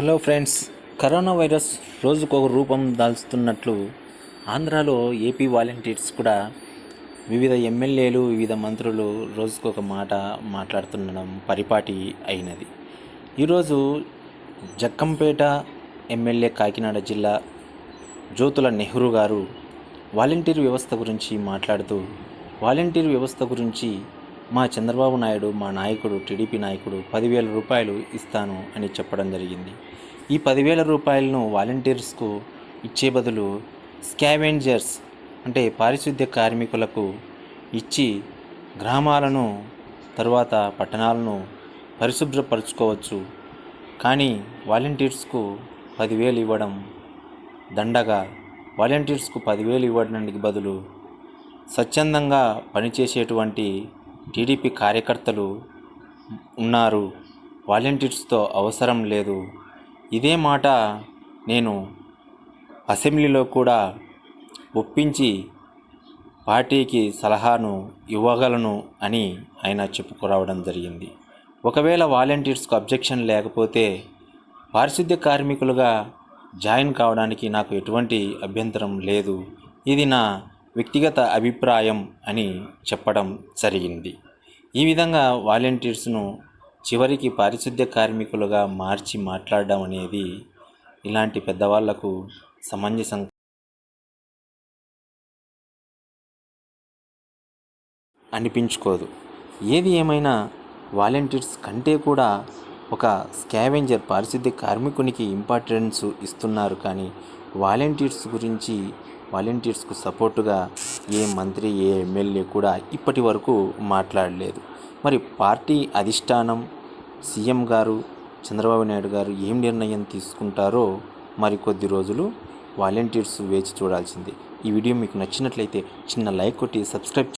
Hello friends corona virus రోజుకొక రూపం దాల్చుతున్నట్లు ఆంధ్రాలో ఏపీ వాలంటీర్స్ కూడా వివిధ ఎమ్మెల్యేలు వివిధ మంత్రులు రోజుకొక మాట మాట్లాడుతుండడం పరిపాటి అయినది. ఈరోజు జక్కంపేట ఎమ్మెల్యే కాకినాడ జిల్లా జ్యోతుల నెహ్రూ గారు వాలంటీర్ వ్యవస్థ గురించి మాట్లాడుతూ వాలంటీర్ వ్యవస్థ గురించి మా చంద్రబాబు నాయుడు మా నాయకుడు టీడీపీ నాయకుడు పదివేల రూపాయలు ఇస్తాను అని చెప్పడం జరిగింది. ఈ పదివేల రూపాయలను వాలంటీర్స్కు ఇచ్చే బదులు స్కావెంజర్స్ అంటే పారిశుద్ధ్య కార్మికులకు ఇచ్చి గ్రామాలను తరువాత పట్టణాలను పరిశుభ్రపరచుకోవచ్చు. కానీ వాలంటీర్స్కు పదివేలు ఇవ్వడం దండగా. వాలంటీర్స్కు పదివేలు ఇవ్వడానికి బదులు స్వచ్ఛందంగా పనిచేసేటువంటి టీడీపీ కార్యకర్తలు ఉన్నారు. వాలంటీర్స్తో అవసరం లేదు. ఇదే మాట నేను అసెంబ్లీలో కూడా ఒప్పించి పార్టీకి సలహాను ఇవ్వగలను అని ఆయన చెప్పుకురావడం జరిగింది. ఒకవేళ వాలంటీర్స్కు అబ్జెక్షన్ లేకపోతే పారిశుద్ధ్య కార్మికులుగా జాయిన్ కావడానికి నాకు ఎటువంటి అభ్యంతరం లేదు. ఇది నా వ్యక్తిగత అభిప్రాయం అని చెప్పడం జరిగింది. ఈ విధంగా వాలంటీర్స్ను చివరికి పారిశుద్ధ్య కార్మికులుగా మార్చి మాట్లాడడం అనేది ఇలాంటి పెద్దవాళ్ళకు సమంజసం అనిపించుకోదు. ఏది ఏమైనా వాలంటీర్స్ కంటే కూడా ఒక స్కావెంజర్ పారిశుద్ధ్య కార్మికునికి ఇంపార్టెన్స్ ఇస్తున్నారు కానీ వాలంటీర్స్ గురించి వాలంటీర్స్కు సపోర్టుగా ఏ మంత్రి ఏ ఎమ్మెల్యే కూడా ఇప్పటి వరకు మాట్లాడలేదు. మరి పార్టీ అధిష్టానం సీఎం గారు చంద్రబాబు నాయుడు గారు ఏం నిర్ణయం తీసుకుంటారో మరి కొద్ది రోజులు వాలంటీర్స్ వేచి చూడాల్సిందే. ఈ వీడియో మీకు నచ్చినట్లయితే చిన్న లైక్ కొట్టి సబ్స్క్రైబ్